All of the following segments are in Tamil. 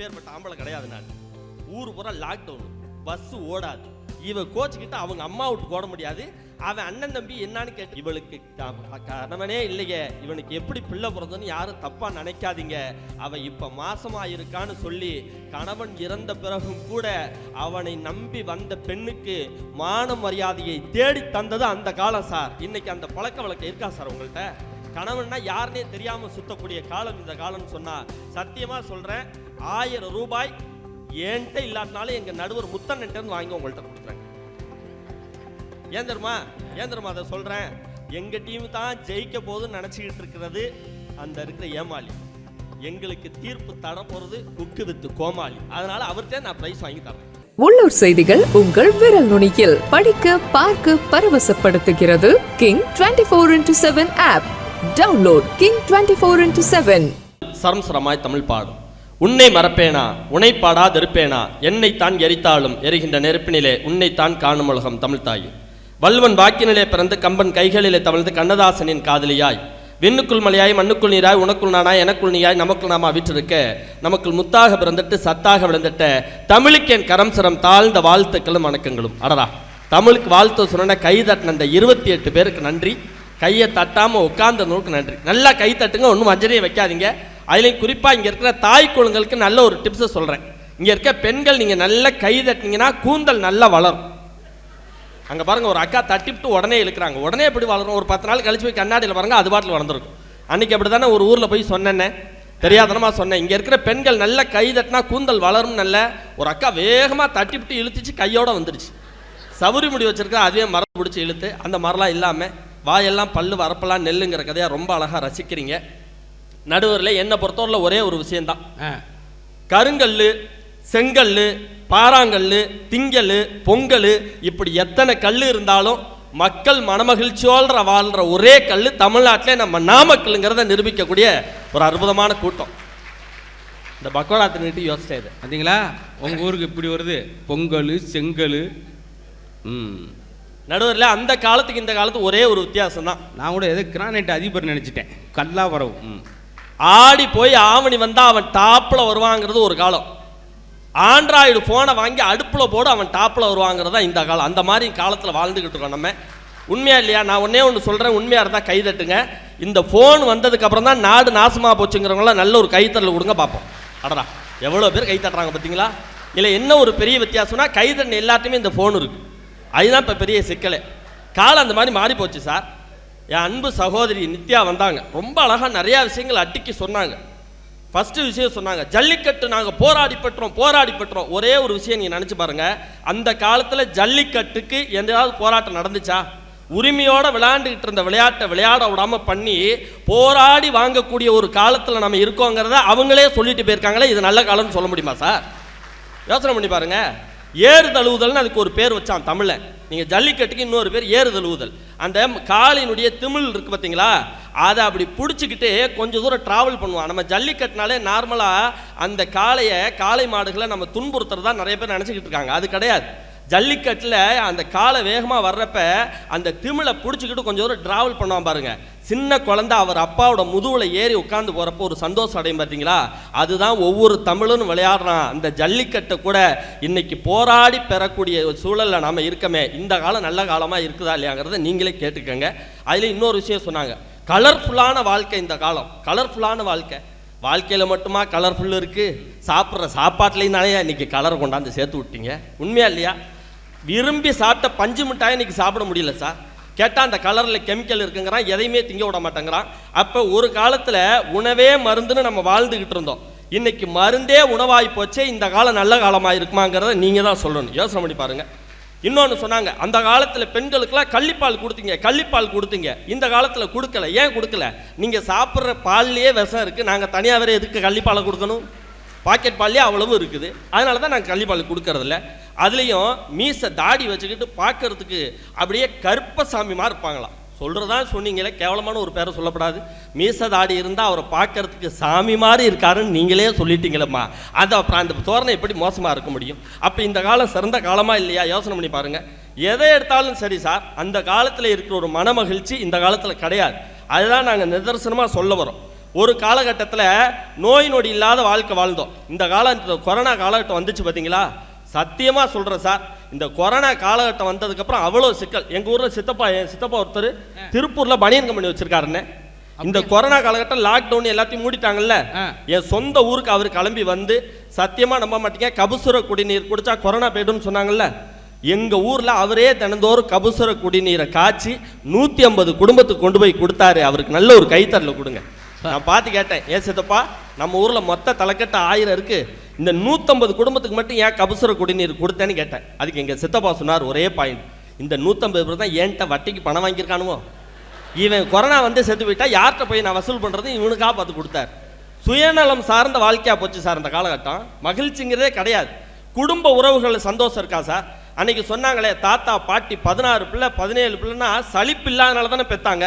இப்பேற்பட்ட ஆம்பளை கிடையாது நான். ஊர் பூரா லாக்டவுன் பஸ்ஸு ஓடாது. இவ கோச்சுக்கிட்டு அவங்க அம்மா விட்டு ஓட முடியாது. அவன் அண்ணன் தம்பி என்னன்னு கேட்டு இவளுக்கு கணவனே இல்லையே. இவனுக்கு எப்படி பிள்ளை பிறந்தோன்னு யாரும் தப்பாக நினைக்காதீங்க. அவன் இப்போ மாசமாக இருக்கான்னு சொல்லி கணவன் இறந்த பிறகும் கூட அவனை நம்பி வந்த பெண்ணுக்கு மான மரியாதையை தேடி தந்தது அந்த காலம் சார். இன்னைக்கு அந்த பழக்க வழக்கம் இருக்கா சார் உங்கள்கிட்ட கணவன்னா யாருனே தெரியாமல் சுத்தக்கூடிய காலம் இந்த காலம்னு சொன்னால் சத்தியமாக சொல்கிறேன் ஆயிரம் ரூபாய் என்கிட்ட இல்லாட்டினாலும் எங்க நடுவர் முத்தன்கிட்ட இருந்து வாங்கி உங்கள்கிட்ட கொடுக்குறேன் ஏன் தெரியுமா? ஏன் தெரியுமா அதை சொல்றேன்? எங்க டீம் தான் ஜெயிக்க போகுதுன்னு நினைச்சுக்கிட்டு இருக்கிறது அந்த இருக்கிற ஏமாளி எங்களுக்கு தீர்ப்பு தர போறது குக்கு வித்து கோமாளி. அதனால அவர்கிட்ட நான் பிரைஸ் வாங்கி தரேன் உள்ளூர் செய்திகள் உங்கள் விரல் நுனியில். படிக்க பார்க்க பரவசப்படுத்துகிறது king twenty four into seven app download king twenty four into seven சரம் சரமாய் தமிழ் பாடும். உன்னை மறப்பேனா? உன்னை பாடாதிருப்பேனா தான் எரித்தாலும் எரிகின்ற நெருப்பினிலே உன்னைத்தான் காணும் உலகம் தமிழ் தாய். வல்வன் வாக்கினிலே பிறந்து கம்பன் கைகளிலே தவழ்ந்து கண்ணதாசனின் காதலியாய். விண்ணுக்குள் மலையாய் மண்ணுக்குள் நீராய் உனக்குள் நானாய் எனக்குள் நீயாய் நமக்குள் நாமா விற்றிருக்க. நமக்குள் முத்தாக பிறந்துட்டு சத்தாக விழுந்துட்ட. தமிழுக்கு என் கரம் சிரம் தாழ்ந்த வாழ்த்துக்களும் வணக்கங்களும். அடடா. தமிழுக்கு வாழ்த்து சொன்ன கைதட்டின அந்த இருபத்தி எட்டு பேருக்கு நன்றி. கையை தட்டாமல் உட்கார்ந்த நோக்கு நன்றி. நல்லா கை தட்டுங்க ஒன்றும் வஞ்சனையை வைக்காதீங்க. அதுலேயும் குறிப்பாக இங்கே இருக்கிற தாய் குழந்தைகளுக்கு நல்ல ஒரு டிப்ஸை சொல்கிறேன் இங்கே இருக்க பெண்கள் நீங்கள் நல்லா கை தட்டினீங்கன்னா கூந்தல் நல்லா வளரும். அங்கே பாருங்கள் ஒரு அக்கா தட்டிவிட்டு உடனே இழுக்கிறாங்க. உடனே எப்படி வளரும்? ஒரு பத்து நாள் கழிச்சு போய் கண்ணாடியில் பாருங்கள் அது பாட்டில் வளர்ந்துருக்கும். அன்னைக்கு அப்படி தானே ஒரு ஊரில் போய் சொன்னேன்னே. தெரியாதனமாக சொன்னேன். இங்கே இருக்கிற பெண்கள் நல்ல கை தட்டினா கூந்தல் வளரும் நல்ல ஒரு அக்கா வேகமாக தட்டிவிட்டு இழுத்துச்சு கையோடு வந்துடுச்சு சவுரி முடி வச்சுருக்கா அதுவே மரம் பிடிச்சி இழுத்து அந்த மரம்லாம் இல்லாமல் வாயெல்லாம் பல்லு வரப்பெல்லாம் நெல்லுங்கிற கதையை ரொம்ப அழகாக ரசிக்கிறீங்க. நடுவரில் என்னை பொறுத்தவரையில் ஒரே ஒரு விஷயம்தான். ஆ. கருங்கல்லு செங்கல்லு பாறாங்கல்லு திங்கல் பொங்கல் இப்படி எத்தனை கல் இருந்தாலும் மக்கள் மனமகிழ்ச்சியோல்ற வாழ்ற ஒரே கல் தமிழ்நாட்டிலே நம்ம நாமக்கல்ங்கிறத நிரூபிக்கக்கூடிய ஒரு அற்புதமான கூட்டம். இந்த பக்கோடா தின்னுட்டு யோசிச்சேன் இது. பார்த்தீங்களா உங்கள் ஊருக்கு இப்படி வருது. பொங்கல் செங்கல் ம். நடுவரில் அந்த காலத்துக்கு இந்த காலத்துக்கு ஒரே ஒரு வித்தியாசம் தான் நான் கூட எதோ கிரானைட் அதிபர் நினச்சிட்டேன். கல்லா வரவு ம். ஆடி போய் ஆவணி வந்தா அவன் டாப்ல வருவாங்கிறது ஒரு காலம். ஆண்ட்ராய்டு ஃபோனை வாங்கி அடுப்புல போடு அவன் டாப்ல வருவாங்கிறது தான் இந்த காலம். அந்த மாதிரி காலத்துல வாழ்ந்துகிட்டு இருக்கோம் நம்ம. உண்மையா இல்லையா? நான் ஒன்னே ஒன்று சொல்றேன். உண்மையா இருந்தா கை தட்டுங்க. இந்த ஃபோன் வந்ததுக்கு அப்புறம் தான் நாடு நாசமா போச்சுங்கிறவங்களாம் நல்ல ஒரு கைத்தறல் கொடுங்க பார்ப்போம் அடடா எவ்வளோ பேர் கை தட்டுறாங்க பார்த்தீங்களா இல்லை என்ன ஒரு பெரிய வித்தியாசம்னா கை தட்டின எல்லாத்தையுமே இந்த ஃபோன் இருக்கு. அதுதான் இப்போ பெரிய சிக்கலே. காலம் அந்த மாதிரி மாறி போச்சு சார். என் அன்பு சகோதரி நித்யா வந்தாங்க. ரொம்ப அழகாக நிறையா விஷயங்கள் அட்டிக்கு சொன்னாங்க. ஃபஸ்ட்டு விஷயம் சொன்னாங்க ஜல்லிக்கட்டு நாங்கள் போராடி பெற்றோம் போராடி பெற்றோம். ஒரே ஒரு விஷயம் நீங்கள் நினச்சி பாருங்கள் அந்த காலத்தில் ஜல்லிக்கட்டுக்கு எதாவது போராட்டம் நடந்துச்சா? உரிமையோடு விளையாண்டுக்கிட்டு இருந்த விளையாட்டை விளையாட விடாம பண்ணி போராடி வாங்கக்கூடிய ஒரு காலத்தில் நம்ம இருக்கோங்கிறத அவங்களே சொல்லிட்டு போயிருக்காங்களே. இது நல்ல காலம்னு சொல்ல முடியுமா சார்? யோசனை பண்ணி பாருங்கள் ஏறு தழுவுதல்னு அதுக்கு ஒரு பேர் வச்சான் தமிழ்ல. நீங்க ஜல்லிக்கட்டுக்கு இன்னொரு பேர் ஏறு தழுவுதல். அந்த காலினுடைய திமிழ் இருக்கு பார்த்தீங்களா அதை அப்படி பிடிச்சிக்கிட்டு கொஞ்சம் தூரம் டிராவல் பண்ணுவான். நம்ம ஜல்லிக்கட்டுனாலே நார்மலாக அந்த காளையை காளை மாடுகளை நம்ம துன்புறுத்துறதா நிறைய பேர் நினச்சிக்கிட்டு இருக்காங்க. அது கிடையாது. ஜல்லிக்கட்டில் அந்த காலை வேகமாக வர்றப்ப அந்த திமிழை பிடிச்சிக்கிட்டு கொஞ்சம் தூரம் ட்ராவல் பண்ணுவான் பாருங்க. சின்ன குழந்த அவர் அப்பாவோட முதுவில் ஏறி உட்காந்து போகிறப்போ ஒரு சந்தோஷம் அடையும் பார்த்தீங்களா அதுதான் ஒவ்வொரு தமிழனும் விளையாடுறான். அந்த ஜல்லிக்கட்டை கூட இன்னைக்கு போராடி பெறக்கூடிய ஒரு சூழலில் நாம் இருக்கமே. இந்த காலம் நல்ல காலமாக இருக்குதா இல்லையாங்கிறத நீங்களே கேட்டுக்கோங்க. அதில் இன்னொரு விஷயம் சொன்னாங்க. கலர்ஃபுல்லான வாழ்க்கை இந்த காலம். கலர்ஃபுல்லான வாழ்க்கை. வாழ்க்கையில் மட்டுமா கலர்ஃபுல் இருக்குது சாப்பிட்ற சாப்பாட்லேயும் தானே இன்னைக்கு கலர் கொண்டாந்து சேர்த்து விட்டீங்க? உண்மையா இல்லையா? விரும்பி சாப்பிட்ட பஞ்சு மிட்டாய் இன்னைக்கு சாப்பிட முடியல சார். கேட்டால் அந்த கலரில் கெமிக்கல் இருக்குங்கிறான் எதையுமே திங்க விட மாட்டேங்கிறான். அப்போ ஒரு காலத்தில் உணவே மருந்துன்னு நம்ம வாழ்ந்துக்கிட்டு இருந்தோம். இன்னைக்கு மருந்தே உணவாகி போச்சே இந்த காலம் நல்ல காலமாக இருக்குமாங்கிறத நீங்கள் தான் சொல்லணும். யோசனை பண்ணி பாருங்கள் இன்னொன்று சொன்னாங்க அந்த காலத்தில் பெண்களுக்கெல்லாம் கள்ளிப்பால் கொடுத்தீங்க கள்ளிப்பால் கொடுத்தீங்க. இந்த காலத்தில் கொடுக்கல. ஏன் கொடுக்கல? நீங்கள் சாப்பிட்ற பால்லையே விஷம் இருக்குது நாங்கள் தனியாக வேறு எதுக்கு கள்ளிப்பாலை கொடுக்கணும்? பாக்கெட் பால்லே அவ்வளவு இருக்குது. அதனால தான் நாங்கள் கள்ளிப்பால் கொடுக்கறதில்ல. அதுலேயும் மீசை தாடி வச்சுக்கிட்டு பார்க்கறதுக்கு அப்படியே கருப்பசாமி மாதிரி இருப்பாங்களாம். சொல்கிறதா சொன்னீங்களே கேவலமான ஒரு பேரை சொல்லப்படாது. மீச தாடி இருந்தால் அவரை பார்க்கறதுக்கு சாமி மாதிரி இருக்காருன்னு நீங்களே சொல்லிட்டீங்களேம்மா. அது அப்புறம் அந்த தோரணை எப்படி மோசமாக இருக்க முடியும்? அப்போ இந்த காலம் சிறந்த காலமாக இல்லையா? யோசனை பண்ணி பாருங்கள் எதை எடுத்தாலும் சரி சார் அந்த காலத்தில் இருக்கிற ஒரு மனமகிழ்ச்சி இந்த காலத்தில் கிடையாது. அதுதான் நாங்கள் நிதர்சனமாக சொல்ல வரோம். ஒரு காலகட்டத்தில் நோய் நொடி இல்லாத வாழ்க்கை வாழ்ந்தோம். இந்த இந்த கொரோனா காலகட்டம் வந்துச்சு பார்த்தீங்களா சத்தியமாக சொல்கிறேன் சார் இந்த கொரோனா காலகட்டம் வந்ததுக்கப்புறம் அவ்வளோ சிக்கல். எங்கள் ஊரில் சித்தப்பா என் சித்தப்பா ஒருத்தர் திருப்பூரில் பனியன் கம்பெனி வச்சிருக்காருன்னு. இந்த கொரோனா காலகட்டம் லாக்டவுன் எல்லாத்தையும் மூடிட்டாங்கல்ல. என் சொந்த ஊருக்கு அவர் கிளம்பி வந்து சத்தியமா நம்ப மாட்டீங்க கபசுர குடிநீர் குடிச்சா கொரோனா போய்டும்னு சொன்னாங்கல்ல. எங்க ஊர்ல அவரே தினந்தோறும் கபசுர குடிநீரை காய்ச்சி நூத்தி ஐம்பது குடும்பத்துக்கு கொண்டு போய் கொடுத்தாரு. அவருக்கு நல்ல ஒரு கைத்தறல கொடுங்க. நான் பார்த்து கேட்டேன். ஏன் சித்தப்பா? நம்ம ஊரில் மொத்த தலைக்கட்டு ஆயிரம் இருக்கு. இந்த நூற்றம்பது குடும்பத்துக்கு மட்டும் ஏன் கபசுர குடிநீர் கொடுத்தேன்னு கேட்டேன். அதுக்கு எங்கள் சித்தப்பா சொன்னார் ஒரே பாயிண்ட் இந்த நூற்றம்பது பேர் தான் ஏன்ட்ட வட்டிக்கு பணம் வாங்கியிருக்கானுவோ? இவன் கொரோனா வந்து செத்து போயிட்டா யார்கிட்ட போய் நான் வசூல் பண்ணுறது இவனுக்காக பார்த்து கொடுத்தார். சுயநலம் சார்ந்த வாழ்க்கையாக போச்சு சார் அந்த காலகட்டம். மகிழ்ச்சிங்கிறதே கிடையாது. குடும்ப உறவுகள் சந்தோஷம் இருக்கா சார்? அன்னைக்கு சொன்னாங்களே தாத்தா பாட்டி பதினாறு பிள்ளை பதினேழு பிள்ளைன்னா சலிப்பு இல்லாதனால தானே பெத்தாங்க.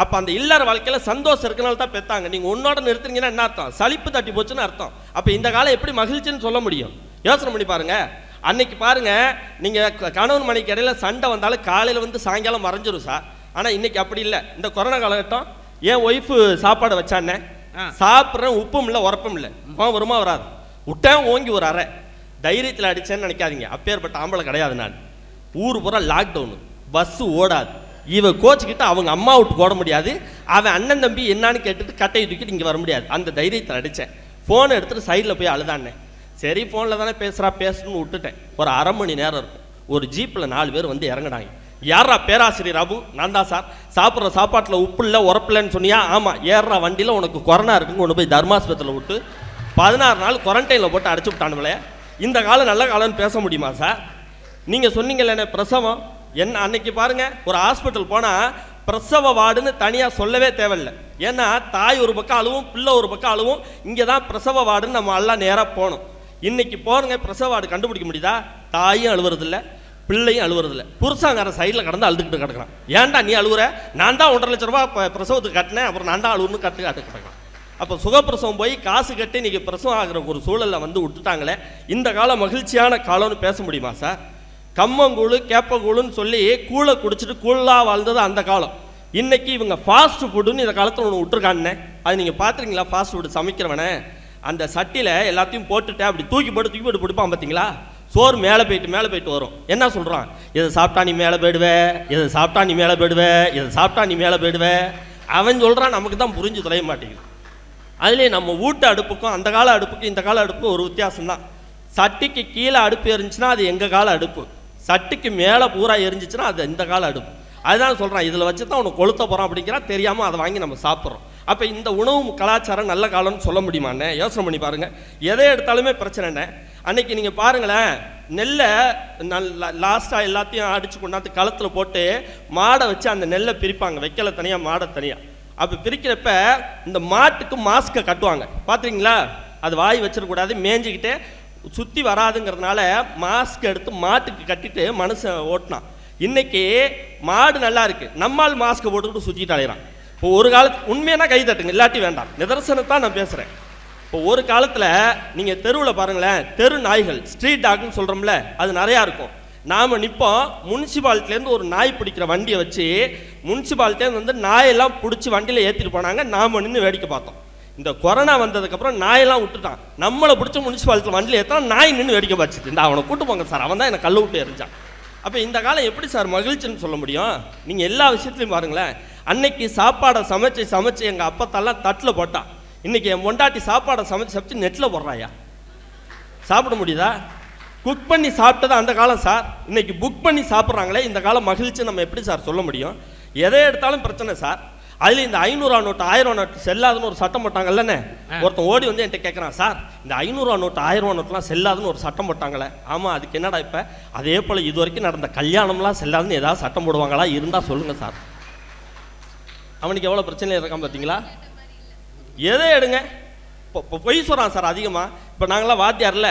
அப்ப அந்த இல்லற வாழ்க்கையில சந்தோஷம் இருக்கனால தான் பெத்தாங்க. நீங்க உன்னோட நிறுத்துறீங்கன்னா என்ன அர்த்தம்? சலிப்பு தட்டி போச்சுன்னு அர்த்தம். அப்ப இந்த காலம் எப்படி மகிழ்ச்சின்னு சொல்ல முடியும்? யோசனை பண்ணி பாருங்க. அன்னைக்கு பாருங்க நீங்க க- கணவன் மனைக்கு இடையில சண்டை வந்தாலும் காலையில வந்து சாயங்காலம் மறைஞ்சிரும் சார் ஆனா இன்னைக்கு அப்படி இல்லை. இந்த கொரோனா காலகட்டம் என் ஒய்ஃபு சாப்பாடு வச்சானே ஆ. சாப்பிட்றேன் உப்பும் இல்லை உரப்பும் இல்லை. கோவம் வருமா வராது. விட்டேன் ஓங்கி ஒரு அறை. தைரியத்தில் அடிச்சேன்னு நினைக்காதீங்க. அப்பேற்பட்ட ஆம்பளை கிடையாது நான். ஊர் பூரா லாக்டவுனு பஸ்ஸு ஓடாது. இவன் கோச்சிக்கிட்டு அவங்க அம்மா விட்டு போட முடியாது. அவன் அண்ணன் தம்பி என்னான்னு கேட்டுட்டு கட்டையை தூக்கிட்டு இங்கே வர முடியாது. அந்த தைரியத்தில் அடித்தேன் ஃபோனை எடுத்துகிட்டு சைடில் போய் அழுதானே சரி ஃபோனில் தானே பேசுகிறா பேசணும்னு விட்டுட்டேன். ஒரு அரை மணி நேரம் இருக்கும். ஒரு ஜீப்பில் நாலு பேர் வந்து இறங்குனாங்க. யாரா பேராசிரியர் அபு நான் தான் சார். சாப்பிட்ற சாப்பாட்டில் உப்பு இல்லை உரப்பில்லைன்னு சொன்னியா? ஆமாம் ஏறுற வண்டியில் உனக்கு கொரோனா இருக்குன்னு கொண்டு போய் தர்மாஸ்பத்திரியில் விட்டு பதினாறு நாள் குவாரண்டைனில் போட்டு அடைச்சி விட்டானுங்களே. இந்த காலம் நல்ல காலம்னு பேச முடியுமா சார்? நீங்கள் சொன்னீங்கல்ல பிரசவம். என்ன அன்னைக்கு பாருங்க ஒரு ஹாஸ்பிட்டல் போனால் பிரசவ வார்டுன்னு தனியாக சொல்லவே தேவையில்லை. ஏன்னா தாய் ஒரு பக்கம் அழுவும் பிள்ளை ஒரு பக்கம் அழுவும் இங்கே தான் பிரசவ வார்டுன்னு நம்ம எல்லாம் நேராக போகணும். இன்னைக்கு போறங்க பிரசவ வார்டு கண்டுபிடிக்க முடியுதா? தாயும் அழுவுறதில்ல பிள்ளையும் அழுவுறதில்ல. புருஷாங்கிற சைடில் கடந்து அழுதுகிட்டு கிடக்கிறான். ஏன்டா நீ அழுவுற? நான் தான் ஒன்றரை லட்ச ரூபா பிரசவத்துக்கு கட்டினேன் அப்புறம் நான் தான் அழுவுன்னு கட்டு காட்டு அப்போ சுகப்பிரசவம் போய் காசு கட்டி இன்னைக்கு பிரசவம் ஆகிற ஒரு சூழலில் வந்து விட்டுட்டாங்களே இந்த காலம் மகிழ்ச்சியான காலம்னு பேச முடியுமா சார் கம்மங்கூழு கேப்பங்கூழுன்னு சொல்லி கூழை குடிச்சிட்டு கூழாக வாழ்ந்தது அந்த காலம். இன்னைக்கு இவங்க ஃபாஸ்ட் ஃபுட்டுன்னு இந்த காலத்தில் ஒன்று விட்டுருக்கானே அது நீங்கள் பார்த்துருக்கீங்களா ஃபாஸ்ட் ஃபுட் சமைக்கிறவனே. அந்த சட்டியில் எல்லாத்தையும் போட்டுட்டு அப்படி தூக்கி போட்டு தூக்கி போட்டு பிடிப்பான் பார்த்தீங்களா சோறு மேலே போயிட்டு மேலே போயிட்டு வரும். என்ன சொல்கிறான் இதை சாப்பிட்டா நீ மேலே போயிடுவே? இதை சாப்பிட்டா நீ மேலே போயிடுவே? இதை சாப்பிட்டா நீ மேலே போயிடுவே? அவன் சொல்கிறான் நமக்கு தான் புரிஞ்சு தொலைய மாட்டேங்குது. அதுலேயே நம்ம வீட்டு அடுப்புக்கும் அந்த கால அடுப்புக்கும் இந்த கால அடுப்புக்கும் ஒரு வித்தியாசம் தான் சட்டிக்கு கீழே அடுப்பு இருந்துச்சுன்னா அது எங்கள் கால அடுப்பு? சட்டிக்கு மேலே பூரா எரிஞ்சிச்சுன்னா அது இந்த கால அடுப்பு. அதுதான் சொல்கிறான் இதில் வச்சு தான் உனக்கு கொளுத்த போகிறோம் அப்படிங்கிறா தெரியாமல் அதை வாங்கி நம்ம சாப்பிட்றோம். அப்போ இந்த உணவு கலாச்சாரம் நல்ல காலம்னு சொல்ல முடியுமாண்ணே? யோசனை பண்ணி பாருங்கள் எதை எடுத்தாலுமே பிரச்சனைண்ணே அன்னைக்கு நீங்கள் பாருங்களேன் நெல்லை நல்ல லாஸ்ட்டாக எல்லாத்தையும் அடித்து கொண்டாந்து களத்தில் போட்டு மாடை வச்சு அந்த நெல்லை பிரிப்பாங்க. வைக்கல தனியாக மாடை தனியாக அப்போ பிரிக்கிறப்ப இந்த மாட்டுக்கு மாஸ்க்கை கட்டுவாங்க. பார்த்துறீங்களா அது வாய் வச்சிடக்கூடாது மேய்ஞ்சிக்கிட்டே சுற்றி வராதுங்கிறதுனால மாஸ்க் எடுத்து மாட்டுக்கு கட்டிட்டு மனுஷன் ஓட்டினான். இன்னைக்கு மாடு நல்லா இருக்கு. நம்மால் மாஸ்க் போட்டுக்கிட்டு சுற்றிட்டு அலையிறான். இப்போ ஒரு காலத்து உண்மையான கை தட்டுங்க இல்லாட்டி வேண்டாம். நிதர்சனத்தான் நான் பேசுகிறேன் இப்போ ஒரு காலத்தில் நீங்கள் தெருவில் பாருங்களேன் தெரு நாய்கள் ஸ்ட்ரீட் டாக்னு சொல்கிறோம்ல அது நிறையா இருக்கும். நாம் நிற்போம் முனிசிபாலிட்டிலேருந்து ஒரு நாய் பிடிக்கிற வண்டியை வச்சு முனிசிபாலிட்டிலேருந்து வந்து நாயெல்லாம் பிடிச்சி வண்டியில் ஏற்றிட்டு போனாங்க. நாம் நின்று வேடிக்கை பார்த்தோம். இந்த கொரோனா வந்ததுக்கப்புறம் நாயெல்லாம் விட்டுட்டான். நம்மளை பிடிச்ச முனிசிபாலிட்டி வண்டியில் ஏற்றினா நாய் நின்று வேடிக்கை பார்த்துட்டு இந்த அவனை கூட்டு போங்க சார். அவன் தான் என்னை கல் விட்டு எரிஞ்சான் அப்போ இந்த காலம் எப்படி சார் மகிழ்ச்சின்னு சொல்ல முடியும்? நீங்கள் எல்லா விஷயத்துலையும் பாருங்களேன். அன்னைக்கு சாப்பாடை சமைச்சு சமைச்சு எங்கள் அப்பத்தெல்லாம் தட்டில் போட்டான். இன்னைக்கு என் பொண்டாட்டி சாப்பாடை சமைச்சு சமைச்சு நெட்டில் போடுறாயா? சாப்பிட முடியுதா? குக் பண்ணி சாப்பிட்டது அந்த காலம் சார்? இன்னைக்கு புக் பண்ணி சாப்பிட்றாங்களே இந்த காலம் மகிழ்ச்சி நம்ம எப்படி சார் சொல்ல முடியும்? எதை எடுத்தாலும் பிரச்சனை சார். அதுல இந்த ஐநூறுவா நோட்டு ஆயிரம் நோட்டு செல்லாதுன்னு ஒரு சட்டம் போட்டாங்கல்லண்ணே ஒருத்தன் ஓடி வந்து என்கிட்ட கேட்குறான் சார் இந்த ஐநூறுவா நோட்டு ஆயிரம் ரூபா நோட்டுலாம் செல்லாதுன்னு ஒரு சட்டம் போட்டாங்களே. ஆமாம் அதுக்கு என்னடா இப்போ? அதே போல் இது வரைக்கும் நடந்த கல்யாணம்லாம் செல்லாதுன்னு ஏதாவது சட்டம் போடுவாங்களா? இருந்தால் சொல்லுங்கள் சார். அவனுக்கு எவ்வளோ பிரச்சனை இருக்கான் பார்த்தீங்களா எதை எடுங்க? இப்போ பொய் சொல்கிறான் சார் அதிகமாக இப்போ நாங்களாம் வாத்தியார்ல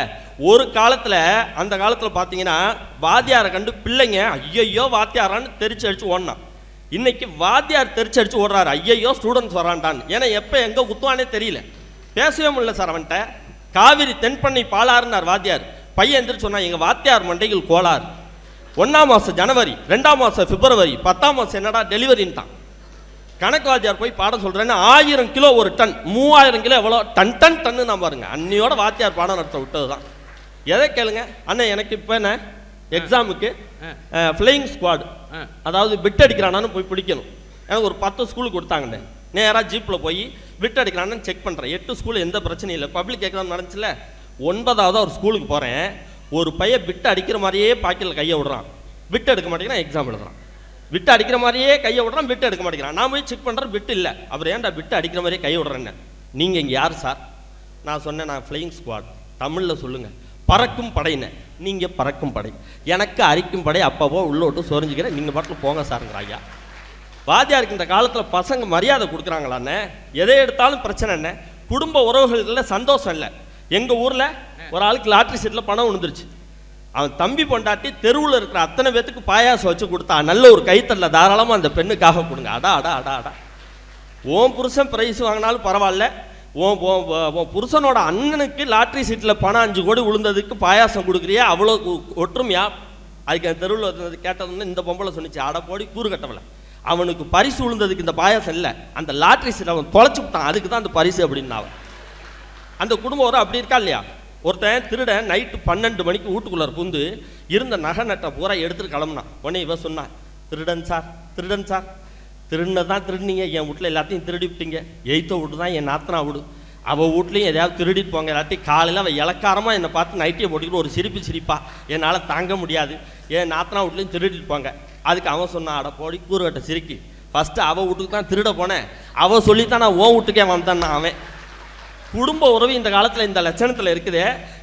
ஒரு காலத்தில் அந்த காலத்தில் பார்த்தீங்கன்னா வாத்தியாரை கண்டு பிள்ளைங்க ஐயையோ வாத்தியாரான்னு தெரிச்சு அடிச்சு ஓடினான். இன்னைக்கு வாத்தியார் தெரிச்சு அடிச்சு ஓடுறாரு. ஐயையோ ஸ்டூடெண்ட்ஸ் வரான்டான் ஏன்னா எப்போ எங்கே குத்துவானே தெரியல. பேசவே முடியல சார் அவன்கிட்ட. காவிரி தென்பண்ணை பாலாறுனார் வாத்தியார். பையன் எந்திரிச்சு சொன்னா எங்கள் வாத்தியார் மண்டையில் கோளாறு. ஒன்றாம் மாதம் ஜனவரி ரெண்டாம் மாதம் பிப்ரவரி பத்தாம் மாதம் என்னடா டெலிவரின்ட்டான். கணக்கு வாத்தியார் போய் பாடம் சொல்கிறேன்னு ஆயிரம் கிலோ ஒரு டன் மூவாயிரம் கிலோ எவ்வளோ? டன் டன் டன்னு நான் பாருங்க. அன்னியோட வாத்தியார் பாடம் நடத்த விட்டது தான் எதை கேளுங்க? அண்ணன் எனக்கு இப்போ என்ன? எக்ஸாமுக்கு ஃப்ளையிங் ஸ்குவாட். அதாவது பிட் அடிக்கிறானான்னு போய் பிடிக்கணும். எனக்கு ஒரு பத்து ஸ்கூலுக்கு கொடுத்தாங்கண்ணே. நேராக ஜீப்பில் போய் பிட் அடிக்கிறான்னு செக் பண்ணுறேன் எட்டு ஸ்கூல் எந்த பிரச்சனையும் இல்லை. பப்ளிக் எக்ஸாம் நடந்துச்சுல? ஒன்பதாவது ஒரு ஸ்கூலுக்கு போகிறேன் ஒரு பையன் பிட் அடிக்கிற மாதிரியே பாக்கெட்டில் கையை விடுறான். பிட் எடுக்க மாட்டேங்கிறான் எக்ஸாம் எழுதுறான். விட்டு அடிக்கிற மாதிரியே கையை விடுறான் விட்டு எடுக்க மாட்டேங்கிறான். நான் போய் செக் பண்ணுறேன் விட்டு இல்லை. அவர் ஏன்டா விட்டு அடிக்கிற மாதிரியே கையை விடுறேன்னு. நீங்கள் இங்கே யார் சார்? நான் சொன்னேன் நான் ஃப்ளையிங் ஸ்குவாட் தமிழில் சொல்லுங்கள் பறக்கும் படையினேன் நீங்கள் பறக்கும் படை. எனக்கு அரிக்கும் படை அப்பப்போ உள்ளோட்டு சொரிஞ்சுக்கிறேன். நீங்கள் பாட்டில் போங்க சாருங்கிற ஐயா. வாத்தியாருக்கு இந்த காலத்தில் பசங்க மரியாதை கொடுக்குறாங்களாண்ணே எதை எடுத்தாலும் பிரச்சனை என்ன? குடும்ப உறவுகளில் சந்தோஷம் இல்லை. எங்கள் ஊரில் ஒரு ஆளுக்கு லாட்ரி சீட்டில் பணம் விழுந்துருச்சு அவன் தம்பி பொண்டாட்டி தெருவில் இருக்கிற அத்தனை பேத்துக்கு பாயாசம் வச்சு கொடுத்தா நல்ல ஒரு கைத்தல்ல தாராளமாக அந்த பெண்ணுக்காக கொடுங்க. அடா அடா அடா அடா. ஓம் புருஷன் பிரைஸ் வாங்கினாலும் பரவாயில்ல. உன் புருஷனோட அண்ணனுக்கு லாட்ரி சீட்டில் பணம் அஞ்சு கோடி விழுந்ததுக்கு பாயாசம் கொடுக்குறியா? அவ்வளோ ஒற்றுமையா? அதுக்கு அந்த தெருவில் கேட்டதுன்னு இந்த பொம்பளை சொன்னிச்சு அட போடி கூறு கட்டவளை. அவனுக்கு பரிசு விழுந்ததுக்கு இந்த பாயாசம் இல்லை. அந்த லாட்ரி சீட் அவன் தொலைச்சி விட்டான். அதுக்கு தான் அந்த பரிசு அப்படின்னா அவன். அந்த குடும்பம் ஒரு அப்படி இருக்கா இல்லையா? ஒருத்தன் திருடன் நைட்டு பன்னெண்டு மணிக்கு வீட்டுக்குள்ளார புந்து இருந்த நகை நட்டை பூரா எடுத்துட்டு கிளம்புனான். உடனே இவன் சொன்னான் திருடன் சார் திருடன் சார். திருடின தான் திருடினீங்க. என் வீட்டில் எல்லாத்தையும் திருடி விட்டீங்க எய்த்த வீட்டு தான் என் நாத்தனா வீடு. அவள் வீட்லையும் எதையாவது திருடிட்டு போங்க. எல்லாத்தையும் காலையில் அவள் இலக்காரமாக என்னை பார்த்து நைட்டியை போட்டுக்கிட்டு ஒரு சிரிப்பு சிரிப்பா. என்னால் தாங்க முடியாது. என் நாத்தனா வீட்லையும் திருடிட்டு போங்க. அதுக்கு அவன் சொன்னான் அட போடி கூறுகட்ட சிரிக்கி. ஃபஸ்ட்டு அவள் வீட்டுக்கு தான் திருட போனேன். அவள் சொல்லித்தான் நான் ஓ வீட்டுக்கே வந்தேன்னா அவன். குடும்ப உறவு இந்த காலத்தில் இந்த லட்சணத்தில் இருக்குது.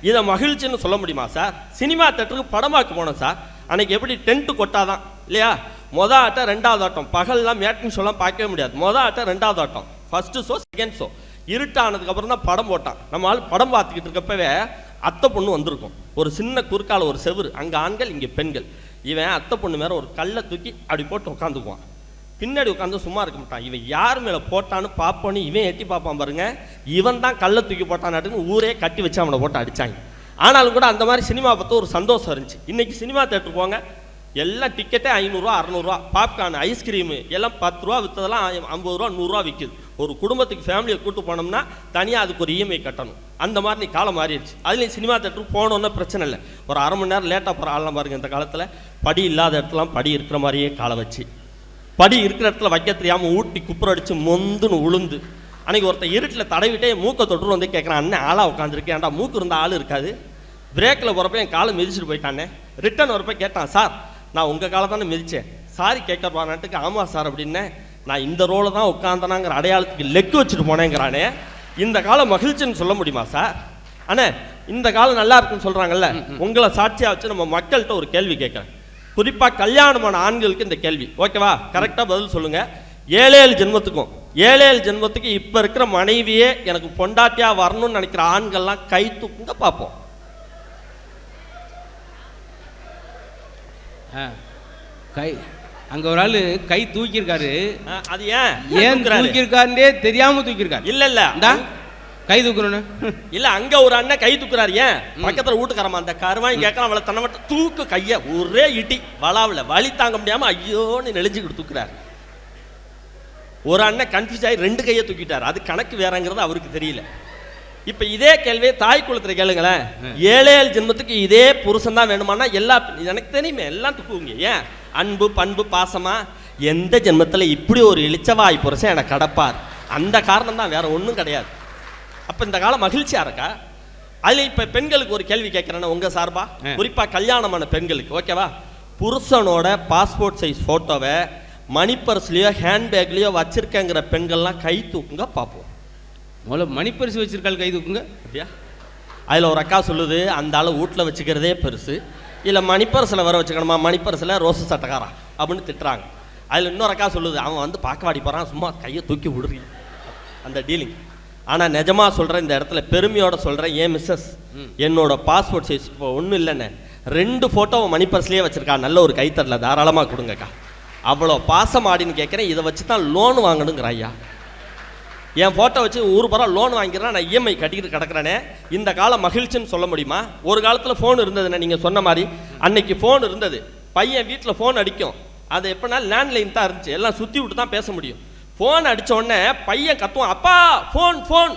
இதை மகிழ்ச்சின்னு சொல்ல முடியுமா சார்? சினிமா தேட்டருக்கு படமாக்க போனோம் சார். அன்னைக்கு எப்படி டென்ட்டு கொட்டாதான் இல்லையா? மொத ஆட்டம் ரெண்டாவது ஆட்டம். பகல்லாம் மேட்டின் ஷோலாம் பார்க்கவே முடியாது. மொதல் ஆட்டம் ரெண்டாவது ஆட்டம். ஃபர்ஸ்ட் ஷோ செகண்ட் ஷோ இருட்டானதுக்கு அப்புறம் தான் படம் போட்டான். நம்ம ஆள் படம் பார்த்துக்கிட்டு இருக்கப்பவே அத்தை பொண்ணு வந்திருக்கும். ஒரு சின்ன குறுக்கால ஒரு செவுரு. அங்கே ஆண்கள் இங்கே பெண்கள். இவன் அத்தை பொண்ணு மேலே ஒரு கல்லை தூக்கி அப்படி போட்டு உட்காந்துக்குவான் பின்னாடி உட்காந்து சும்மா இருக்க மாட்டான். இவன் யார் மேலே போட்டான்னு பார்ப்போன்னு இவன் எட்டி பார்ப்பான் பாருங்க. இவன் தான் கல்லை தூக்கி போட்டானாட்டுன்னு ஊரே கட்டி வச்சு அவனை போட்டு அடித்தாங்க ஆனாலும் கூட அந்த மாதிரி சினிமா பார்த்து ஒரு சந்தோஷம் இருந்துச்சு. இன்னைக்கு சினிமா தேட்டர் போங்க எல்லாம் டிக்கெட்டே ஐநூறுரூவா அறநூறுவா பாப்கார்ன் ஐஸ்கிரீமு எல்லாம் பத்து ரூபா விற்றதெல்லாம் ஐம்பது ரூபா நூறுரூவா விற்கிது ஒரு குடும்பத்துக்கு ஃபேமிலியை கூட்டு போனோம்னா தனியாக அதுக்கு ஒரு இஎம்ஐ கட்டணும். அந்த மாதிரி நீ காலம் மாறிடுச்சு. அதுலேயும் சினிமா தேட்டருக்கு போனோன்னா பிரச்சனை இல்லை. ஒரு அரை மணி நேரம் லேட்டாக போகிற ஆள்லாம் பாருங்க இந்த காலத்தில் படி இல்லாத இடத்துலாம் படி இருக்கிற மாதிரியே காலை வச்சு. படி இருக்கிற இடத்துல வைக்க தெரியாமல் ஊட்டி குப்புற அடிச்சு மொந்துன்னு உளுந்து. அன்னைக்கு ஒருத்தன் இருட்டில் தடவிட்டே மூக்கை தொட்டு வந்து கேட்குறான் அண்ணன் ஆளாக உட்காந்துருக்கேன் ஏன்டா மூக்கு இருந்த ஆள் இருக்காது? பிரேக்கில் போகிறப்ப என் காலை மிதிச்சுட்டு போயிட்டானே. ரிட்டர்ன் வரப்ப கேட்டான் சார் நான் உங்கள் காலை தானே மிதிச்சேன். சாரி கேட்கறானாட்டுக்கு ஆமாம் சார் அப்படின்னேன் நான் இந்த ரோல தான் உட்காந்தனாங்கிற அடையாளத்துக்கு லெக்கு வச்சுட்டு போனேங்கிறானே. இந்த காலம் மகிழ்ச்சின்னு சொல்ல முடியுமா சார்? அண்ணே இந்த காலம் நல்லா இருக்குன்னு சொல்கிறாங்கல்ல உங்களை சாட்சியாக வச்சு நம்ம மக்கள்கிட்ட ஒரு கேள்வி கேட்குறேன். குறிப்பாக கல்யாணமான ஆண்களுக்கு இந்த கேள்வி. ஓகேவா? கரெக்டாக பதில் சொல்லுங்க. ஏழேழு ஜென்மத்துக்கும் ஏழேழு ஜென்மத்துக்கு இப்போ இருக்கிற மனைவியே எனக்கு பொண்டாட்டியா வரணும்னு நினைக்கிற ஆண்கள்லாம் கை தூக்குங்க பார்ப்போம். கை அங்க ஒரு ஆளு கை தூக்கியிருக்காரு. அது ஏன்? ஏன் தூக்கியிருக்காருன்னே தெரியாம தூக்கியிருக்காரு. இல்ல இல்ல. இந்தா கை தூக்கணும்னு இல்ல அங்க ஒரு அண்ணன் கை தூக்குறாரு ஏன்? பக்கத்துல வீட்டுக்காரமா அந்த கருவாய் கேட்கலாம் அவளை தன்னை மட்டும் தூக்கு கைய ஒரே இடி வளாவுல வலி தாங்க முடியாம ஐயோன்னு நெளிஞ்சுக்கிட்டு தூக்குறாரு. ஒரு அண்ணன் கன்ஃபியூஸ் ஆகி ரெண்டு கையை தூக்கிட்டார். அது கணக்கு வேறங்கிறது அவருக்கு தெரியல. இப்ப இதே கேள்வியை தாய் குளத்துல கேளுங்களேன். ஏழு ஏழு ஜென்மத்துக்கு இதே புருஷன் தான் வேணுமானா எல்லா எனக்கு தெரியுமே எல்லாம் தூக்குவீங்க. ஏன்? அன்பு பண்பு பாசமா? எந்த ஜென்மத்துல இப்படி ஒரு இளிச்சவாய் புருஷன் எனக்கு கடப்பார்? அந்த காரணம் தான் வேற ஒன்றும் கிடையாது. அப்ப இந்த காலம் மகிழ்ச்சியா இருக்கா? அதுல இப்ப பெண்களுக்கு ஒரு கேள்வி கேட்கிறேன்னா உங்க சார்பா? ஆ. குறிப்பா கல்யாணமான பெண்களுக்கு ஓகேவா? புருஷனோட பாஸ்போர்ட் சைஸ் போட்டோவை மணி பர்ஸ்லயோ ஹேண்ட்பேக்லயோ வச்சிருக்கேங்கிற பெண்கள்லாம் கை தூக்குங்க பார்ப்போம். முதல்ல மணிப்பரிசு வச்சிருக்காள் கை தூக்குங்க. அப்படியா? அதில் ஒரு அக்கா சொல்லுது அந்த ஆளு வீட்டில் வச்சுக்கிறதே பெருசு. இல்லை மணிப்பரசில் வர வச்சுக்கணுமா? மணிப்பரசில் ரோசு சட்டக்காரா? அப்படின்னு திட்டுறாங்க. அதில் இன்னொரு அக்கா சொல்லுது அவன் வந்து பாக்கவாடி போகிறான் சும்மா கையை தூக்கி விடுறீ அந்த டீலிங் ஆனால் நிஜமாக சொல்கிறேன் இந்த இடத்துல பெருமையோட சொல்கிறேன் ஏன் மிஸ்ஸஸ் என்னோட பாஸ்போர்ட் சைஸ் இப்போ ஒன்றும் இல்லைண்ணே. ரெண்டு ஃபோட்டோவை மணிப்பர்ஸ்லேயே வச்சுருக்கா. நல்ல ஒரு கைத்தரல தாராளமாக கொடுங்கக்கா. அவ்வளோ பாசம் ஆடின்னு கேட்குறேன் இதை வச்சு தான் லோன் வாங்கணுங்கிற ஐயா என் ஃபோட்டோ வச்சு ஊர் பரம் லோன் வாங்கிக்கிறேன் நான் இஎம்ஐ கட்டிக்கிட்டு கிடக்கிறேனே. இந்த காலம் மகிழ்ச்சின்னு சொல்ல முடியுமா? ஒரு காலத்தில் ஃபோன் இருந்ததுண்ணே நீங்கள் சொன்ன மாதிரி அன்னைக்கு ஃபோன் இருந்தது. பையன் வீட்டில் ஃபோன் அடிக்கும். அது எப்படினா லேண்ட்லைன் தான் இருந்துச்சு. எல்லாம் சுற்றி விட்டு தான் பேச முடியும். ஃபோன் அடித்த உடனே பையன் கத்துவான் அப்பா ஃபோன் ஃபோன்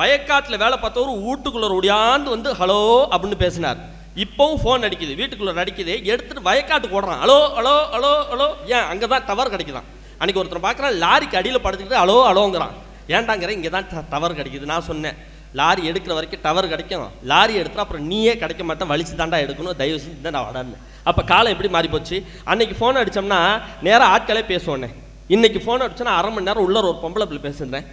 வயக்காட்டில் வேலை பார்த்தவர் வீட்டுக்குள்ளே ஒடியாந்து வந்து ஹலோ அப்படின்னு பேசினார். இப்போவும் ஃபோன் அடிக்குது வீட்டுக்குள்ளே அடிக்குது எடுத்துகிட்டு வயக்காட்டுக்கு ஓடுறான். Hello hello hello hello. ஏன் அங்கே தான் டவர் கிடைக்குதான். அன்றைக்கி ஒருத்தர் பார்க்குறான் லாரிக்கு அடியில் படுத்துக்கிட்டு ஹலோ ஹலோங்கிறான். ஏன்டாங்கிற இங்கே தான் டவர் கிடைக்குது நான் சொன்னேன். லாரி எடுக்கிற வரைக்கும் டவர் கிடைக்கும். லாரி எடுத்துட்டு அப்புறம் நீயே கிடைக்க மாட்டேன் வலிச்சு தாண்டா எடுக்கணும் தயவு செஞ்சு தான் நான் வடான்னு. அப்போ காலம் எப்படி மாறி போச்சு அன்னைக்கு ஃபோன் அடிச்சோம்னா நேராக ஆட்களே பேசுவோன்னே இன்னைக்கு ஃபோன் அடிச்சோன்னா அரை மணி நேரம் உள்ள ஒரு பொம்பளை பிள்ளை பேசுகிறேன்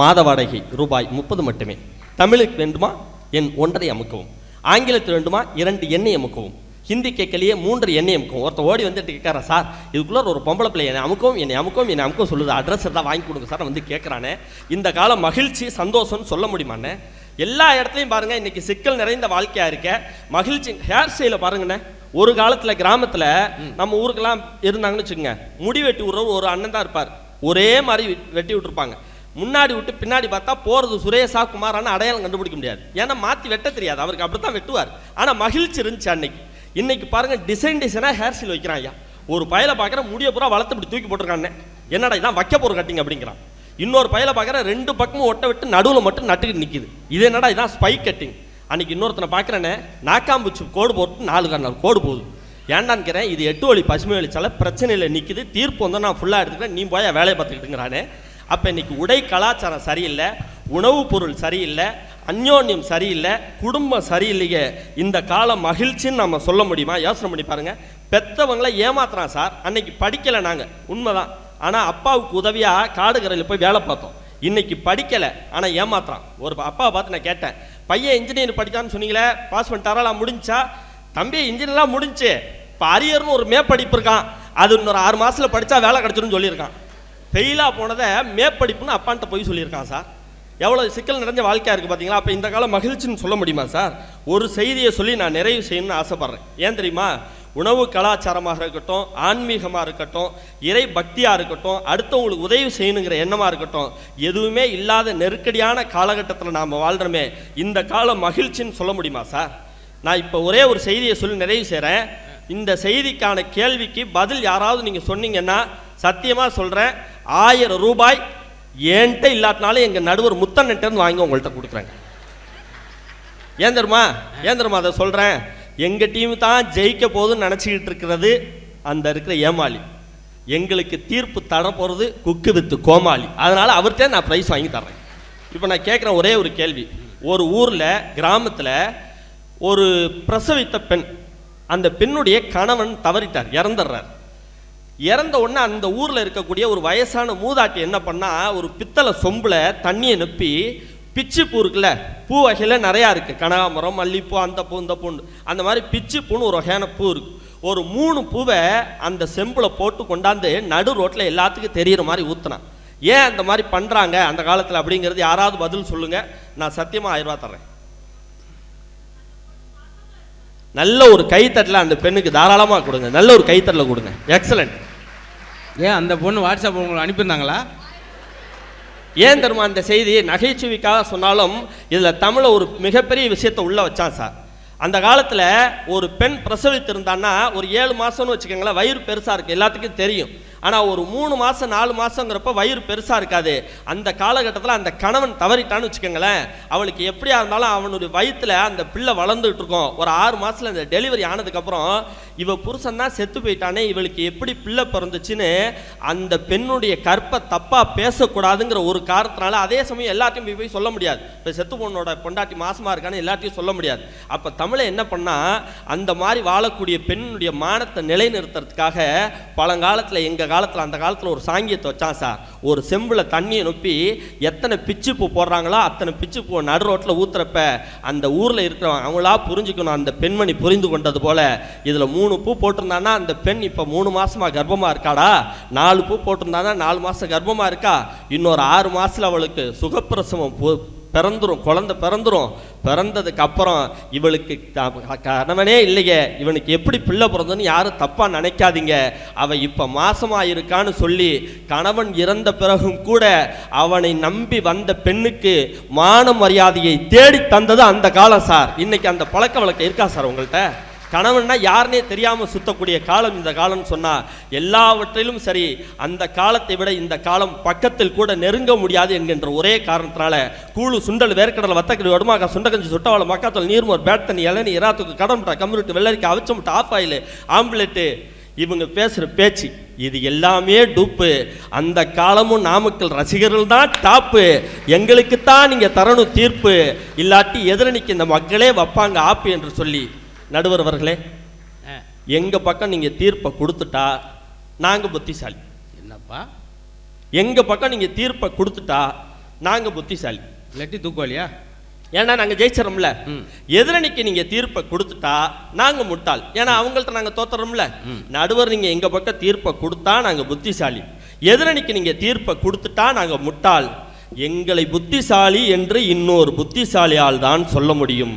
மாத வாடகை ரூபாய் முப்பது மட்டுமே. தமிழுக்கு வேண்டுமா? என் ஒன்றரை அமுக்கவும். ஆங்கிலத்தில் வேண்டுமா? இரண்டு எண்ணெய் அமுக்கவும். ஹிந்தி கேட்கலையே மூன்று எண்ணெய் அமுக்கும் ஒருத்தன் ஓடி வந்துட்டு கேட்கறா சார் இதுக்குள்ள ஒரு பொம்பளை பிள்ளை என்னை அமுக்கவும் என்னை அமுக்கவும் என்னை அமுக்கவும் சொல்லுது. அட்ரஸ் தான் வாங்கி கொடுங்க சார். வந்து கேட்குறானே. இந்த காலம் மகிழ்ச்சி சந்தோஷம்னு சொல்ல முடியுமாண்ணே? எல்லா இடத்துலையும் பாருங்க இன்னைக்கு சிக்கல் நிறைந்த வாழ்க்கையா இருக்க. மகிழ்ச்சி ஹேர் ஸ்டைல பாருங்கண்ணே. ஒரு காலத்துல கிராமத்துல நம்ம ஊருக்கெல்லாம் இருந்தாங்கன்னு வச்சுக்கோங்க. முடி வெட்டி விடுறவர் ஒரு அண்ணன் தான் இருப்பார். ஒரே மாதிரி வெட்டி விட்டுருப்பாங்க. முன்னாடி விட்டு பின்னாடி பார்த்தா போகிறது சுரேஷா குமாரான்னு அடையாளம் கண்டுபிடிக்க முடியாது. ஏன்னா மாற்றி வெட்ட தெரியாது. அவருக்கு அப்படி தான் வெட்டுவார். ஆனால் மகிழ்ச்சி இருந்துச்சு அன்னைக்கு. இன்னைக்கு பாருங்க டிசைன் டிசைனாக ஹேர் ஸ்டைல் வைக்கிறான் ஐயா. ஒரு பயலை பார்க்குற முடிய பூரா வளர்த்து இப்படி தூக்கி போட்டிருக்கானே. என்னடா இதான் வைக்க போகிற கட்டிங் அப்படிங்கிறான். இன்னொரு பயலை பார்க்குற ரெண்டு பக்கமும் ஒட்ட விட்டு நடுவில் மட்டும் நட்டுக்கிட்டு நிற்கிது இது என்னடா இதான் ஸ்பை கட்டிங் அன்னைக்கு இன்னொருத்தனை பார்க்குறேனே நாக்காம்பூச்சி கோடு போட்டு நாலு கண்ணால் கோடு போகுது. ஏன்டான்க்கிறேன் இது எட்டு வழி பசுமை வழிச்சால பிரச்சனையில் நிற்கிது தீர்ப்பு வந்து நான் ஃபுல்லாக எடுத்துக்கிறேன். நீ போய் வேலையை பார்த்துக்கிட்டுங்கிறானே. அப்போ இன்னைக்கு உடை கலாச்சாரம் சரியில்லை உணவுப் பொருள் சரியில்லை அந்யோன்யம் சரியில்லை குடும்பம் சரியில்லையே இந்த காலம் மகிழ்ச்சின்னு நம்ம சொல்ல முடியுமா? யோசனை பண்ணி பாருங்கள் பெற்றவங்களை ஏமாத்துறான் சார். அன்னைக்கு படிக்கலை நாங்கள் உண்மைதான். ஆனால் அப்பாவுக்கு உதவியாக காடுகரையில் போய் வேலை பார்த்தோம். இன்னைக்கு படிக்கலை ஆனால் ஏமாத்துறான். ஒரு அப்பாவை பார்த்து நான் கேட்டேன். பையன் இன்ஜினியர் படித்தான்னு சொன்னீங்களே பாஸ் பண்ணிட்டாரலாம் முடிஞ்சா? தம்பி இன்ஜினியர்லாம் முடிஞ்சு. இப்போ அரியர்னு ஒரு மேற்படிப்பு இருக்கான். அது இன்னொரு ஆறு மாதத்தில் படித்தா வேலை கிடச்சிருன்னு சொல்லியிருக்கான். ஃபெயிலாக போனதை மேப்படிப்புன்னு அப்பான்ட்ட போய் சொல்லியிருக்கான் சார். எவ்வளோ சிக்கல் நிறைஞ்ச வாழ்க்கையாக இருக்குது பார்த்தீங்களா அப்போ இந்த காலம் மகிழ்ச்சின்னு சொல்ல முடியுமா சார்? ஒரு செய்தியை சொல்லி நான் நிறைவு செய்யணும்னு ஆசைப்பட்றேன். ஏன் தெரியுமா? உணவு கலாச்சாரமாக இருக்கட்டும் ஆன்மீகமாக இருக்கட்டும் இறை பக்தியாக இருக்கட்டும் அடுத்தவங்களுக்கு உதவி செய்யணுங்கிற எண்ணமாக இருக்கட்டும் எதுவுமே இல்லாத நெருக்கடியான காலகட்டத்தில் நாம் வாழ்கிறோமே இந்த காலம் மகிழ்ச்சின்னு சொல்ல முடியுமா சார்? நான் இப்போ ஒரே ஒரு செய்தியை சொல்லி நிறைவு செய்கிறேன் இந்த செய்திக்கான கேள்விக்கு பதில் யாராவது நீங்கள் சொன்னீங்கன்னா சத்தியமாக சொல்கிறேன் ஆயிரம் ரூபாய் என்கிட்ட இல்லாட்டினாலும் எங்கள் நடுவர் முத்தன்னிட்டேருந்து வாங்கி உங்கள்கிட்ட கொடுக்குறேங்க. ஏன் தெரியுமா? ஏன் தெரியுமா அதை சொல்கிறேன் எங்கள் டீம் தான் ஜெயிக்க போகுதுன்னு நினச்சிக்கிட்டு இருக்கிறது அந்த இருக்கிற ஏமாளி. எங்களுக்கு தீர்ப்பு தர போகிறது குக்கு வித்து கோமாளி. அதனால் அவர்கிட்ட நான் ப்ரைஸ் வாங்கி தர்றேன். இப்போ நான் கேட்குறேன் ஒரே ஒரு கேள்வி. ஒரு ஊரில் கிராமத்தில் ஒரு பிரசவித்த பெண் அந்த பெண்ணுடைய கணவன் தவறிட்டார் இறந்துடுறார். இறந்த உடனே அந்த ஊரில் இருக்கக்கூடிய ஒரு வயசான மூதாட்டி என்ன பண்ணால் ஒரு பித்தளை சொம்பில் தண்ணியை நப்பி பிச்சு பூ இருக்குல்ல பூ வகையில் நிறையா இருக்குது கனகாமரம் மல்லிப்பூ அந்த பூ இந்த பூண்டு அந்த மாதிரி பிச்சு பூன்னு ஒரு வகையான பூ இருக்குது ஒரு மூணு பூவை அந்த செம்பில் போட்டு கொண்டாந்து நடு ரோட்டில் எல்லாத்துக்கும் தெரிகிற மாதிரி ஊற்றினான் ஏன் அந்த மாதிரி பண்ணுறாங்க அந்த காலத்தில் அப்படிங்கிறது யாராவது பதில் சொல்லுங்கள் நான் சத்தியமாக ஆயிரம் ரூபா தர்றேன். நல்ல ஒரு கைத்தட்டில் அந்த பெண்ணுக்கு தாராளமாக கொடுங்க. நல்ல ஒரு கைத்தட்டில் கொடுங்க. எக்ஸலண்ட் ஏன் அந்த பொண்ணு வாட்ஸ்அப் உங்களுக்கு அனுப்பியிருந்தாங்களா? ஏன் தெரியுமா அந்த செய்தி? நகைச்சுவைக்காக சொன்னாலும் இதில் தமிழை ஒரு மிகப்பெரிய விஷயத்தை உள்ளே வச்சான் சார். அந்த காலத்தில் ஒரு பெண் பிரசவித்திருந்தான்னா ஒரு ஏழு மாதம்னு வச்சுக்கோங்களேன் வயிறு பெருசாக இருக்குது எல்லாத்துக்கும் தெரியும். ஆனால் ஒரு மூணு மாதம் நாலு மாதங்கிறப்ப வயிறு பெருசாக இருக்காது. அந்த காலகட்டத்தில் அந்த கணவன் தவறிட்டான்னு வச்சுக்கோங்களேன். அவளுக்கு எப்படியா இருந்தாலும் அவனுடைய வயிற்றில் அந்த பிள்ளை வளர்ந்துட்டு இருக்கும். ஒரு ஆறு மாதத்தில் அந்த டெலிவரி ஆனதுக்கப்புறம் இவ புருஷன் தான் செத்து போயிட்டானே இவளுக்கு எப்படி பிள்ளை பிறந்துச்சுன்னு அந்த பெண்ணுடைய கற்பை தப்பாக பேசக்கூடாதுங்கிற ஒரு காரணத்தினால அதே சமயம் எல்லாத்தையும் போய் போய் சொல்ல முடியாது. இப்போ செத்து பொண்ணோட பொண்டாட்டி மாசமாக இருக்கான்னு எல்லாத்தையும் சொல்ல முடியாது. அப்போ தமிழை என்ன பண்ணால் அந்த மாதிரி வாழக்கூடிய பெண்ணுடைய மானத்தை நிலைநிறுத்துறதுக்காக பழங்காலத்தில் எங்கள் காலத்தில் அந்த காலத்தில் ஒரு சாங்கியத்தை வச்சான் சார். ஒரு செம்பில் தண்ணியை நொப்பி எத்தனை பிச்சு பூ போடுறாங்களோ அத்தனை பிச்சு பூ நடு ரோட்டில் ஊற்றுறப்ப அந்த ஊரில் இருக்கிறவங்க அவங்களா புரிஞ்சுக்கணும் அந்த பெண்மணி புரிந்து கொண்டது போல. இதில் மூணு பூ போட்டிருந்தான்னா அந்த பெண் இப்போ மூணு மாதமாக கர்ப்பமாக இருக்காடா? நாலு பூ போட்டிருந்தானா நாலு மாதம் கர்ப்பமாக இருக்கா? இன்னொரு ஆறு மாதத்தில் அவளுக்கு சுகப்பிரசவம் பிறந்துரும் குழந்தை பிறந்துரும். பிறந்ததுக்கு அப்புறம் இவளுக்கு கணவனே இல்லையே. இவனுக்கு எப்படி பிள்ளை பிறந்ததுன்னு யாரும் தப்பா நினைக்காதீங்க. அவ இப்ப மாசமா இருக்கான்னு சொல்லி கணவன் இறந்த பிறகும் கூட அவனை நம்பி வந்த பெண்ணுக்கு மான மரியாதையை தேடி தந்தது அந்த காலம் சார். இன்னைக்கு அந்த பழக்க வழக்கம் இருக்கா சார் உங்கள்கிட்ட கணவன்னா யாருனே தெரியாமல் சுத்தக்கூடிய காலம் இந்த காலம்னு சொன்னால் எல்லாவற்றிலும் சரி அந்த காலத்தை விட இந்த காலம் பக்கத்தில் கூட நெருங்க முடியாது என்கின்ற ஒரே காரணத்தினால கூழு சுண்டல் வேர்க்கடலை வத்தக்கடி வடுமாக்கா சுண்டகஞ்சி சுட்டவாள மக்காத்தல் நீர்மோர் பேட் இளநி இளநீ இராத்துக்கு கடமுட்டா கம்யூனிட்டு வெள்ளரிக்கா அவிச்ச ஆஃப் ஆயில் ஆம்புலெட்டு இவங்க பேசுகிற பேச்சு இது எல்லாமே டூப்பு. அந்த காலமும் நாமக்கல் ரசிகர்கள் தான் டாப்பு. எங்களுக்கு தான் நீங்கள் தரணும் தீர்ப்பு. இல்லாட்டி எதிரணிக்கு இந்த மக்களே வைப்பாங்க ஆப்பு என்று சொல்லி நடுவர் அவர்களே எங்கள் பக்கம் நீங்கள் தீர்ப்பை கொடுத்துட்டா நாங்கள் புத்திசாலி. என்னப்பா? எங்கள் பக்கம் நீங்கள் தீர்ப்பை கொடுத்துட்டா நாங்கள் புத்திசாலி. இல்லாட்டி தூக்குவாளியா? ஏன்னா நாங்கள் ஜெயிச்சிடறோம்ல. ம். எதிரணிக்கு நீங்க தீர்ப்பை கொடுத்துட்டா நாங்க முட்டாள். ஏன்னா அவங்கள்ட்ட நாங்க தோத்துறோம்ல. நடுவர் நீங்க எங்க பக்கம் தீர்ப்பை கொடுத்தா நாங்க புத்திசாலி. எதிரணிக்கு நீங்க தீர்ப்பை கொடுத்துட்டா நாங்க முட்டாள். எங்களை புத்திசாலி என்று இன்னொரு புத்திசாலியால் தான் சொல்ல முடியும்.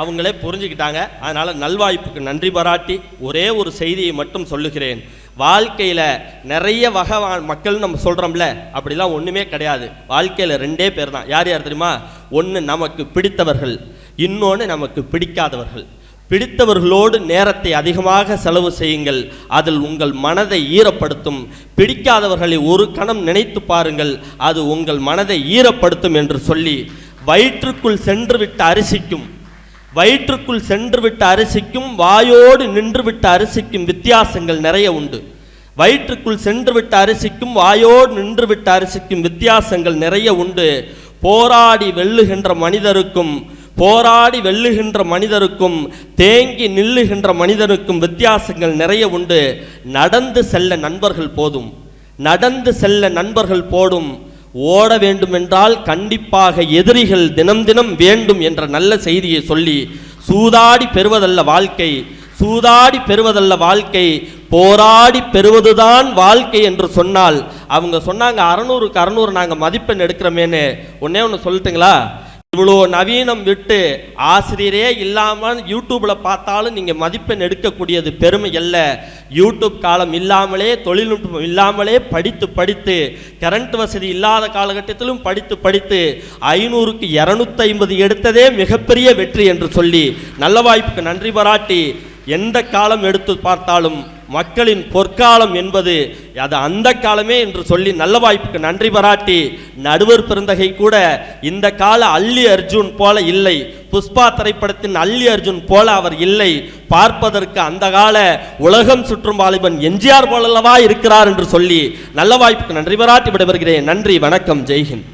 அவங்களே புரிஞ்சுக்கிட்டாங்க. அதனால் நல்வாய்ப்புக்கு நன்றி பாராட்டி ஒரே ஒரு செய்தியை மட்டும் சொல்லுகிறேன். வாழ்க்கையில் நிறைய வகை மக்கள் நம்ம சொல்கிறோம்ல அப்படிலாம் ஒன்றுமே கிடையாது. வாழ்க்கையில் ரெண்டே பேர் தான் யார் யார் தெரியுமா? ஒன்று நமக்கு பிடித்தவர்கள் இன்னொன்று நமக்கு பிடிக்காதவர்கள். பிடித்தவர்களோடு நேரத்தை அதிகமாக செலவு செய்யுங்கள். அதில் உங்கள் மனதை ஈரப்படுத்தும். பிடிக்காதவர்களை ஒரு கணம் நினைத்து பாருங்கள். அது உங்கள் மனதை ஈரப்படுத்தும் என்று சொல்லி வயிற்றுக்குள் சென்று விட்ட அரிசிக்கும். வயிற்றுக்குள் சென்று விட்ட அரிசிக்கும் வாயோடு நின்று விட்ட அரிசிக்கும் வித்தியாசங்கள் நிறைய உண்டு. வயிற்றுக்குள் சென்று விட்ட அரிசிக்கும் வாயோடு நின்று விட்ட அரிசிக்கும் வித்தியாசங்கள் நிறைய உண்டு. போராடி வெல்லுகின்ற மனிதருக்கும் போராடி வெல்லுகின்ற மனிதருக்கும் தேங்கி நில்லுகின்ற மனிதருக்கும் வித்தியாசங்கள் நிறைய உண்டு. நடந்து செல்ல நண்பர்கள் போதும். நடந்து செல்ல நண்பர்கள் போடும். ஓட வேண்டுமென்றால் கண்டிப்பாக எதிரிகள் தினம் தினம் வேண்டும் என்ற நல்ல செய்தியை சொல்லி சூதாடி பெறுவதல்ல வாழ்க்கை சூதாடி பெறுவதல்ல வாழ்க்கை போராடி பெறுவதுதான் வாழ்க்கை என்று சொன்னால் அவங்க சொன்னாங்க அறநூறுக்கு அறநூறு நாங்கள் மதிப்பெண் எடுக்கிறோமேனு ஒன்னே ஒன்று சொல்லட்டுங்களா? இவ்வளோ நவீனம் விட்டு ஆசிரியரே இல்லாமல் யூடியூப்பில் பார்த்தாலும் நீங்கள் மதிப்பெண் எடுக்கக்கூடியது பெருமை அல்ல. யூடியூப் காலம் இல்லாமலே தொழில்நுட்பம் இல்லாமலே படித்து படித்து கரண்ட் வசதி இல்லாத காலகட்டத்திலும் படித்து படித்து ஐநூறுக்கு இரநூத்தி ஐம்பது எடுத்ததே மிகப்பெரிய வெற்றி என்று சொல்லி நல்ல வாய்ப்புக்கு நன்றி பாராட்டி எந்த காலம் எடுத்து பார்த்தாலும் மக்களின் பொற்காலம் என்பது அது அந்த காலமே என்று சொல்லி நல்ல வாய்ப்புக்கு நன்றி பாராட்டி நடுவர் பிறந்தகை கூட இந்த கால அல்லி அர்ஜுன் போல இல்லை. புஷ்பா திரைப்படத்தின் அல்லி அர்ஜுன் போல அவர் இல்லை. பார்ப்பதற்கு அந்த கால உலகம் சுற்றும் வாலிபன் எம்ஜிஆர் போலல்லவா இருக்கிறார் என்று சொல்லி நல்ல வாய்ப்புக்கு நன்றி பாராட்டி விடைபெறுகிறேன். நன்றி வணக்கம் ஜெய்ஹிந்த்.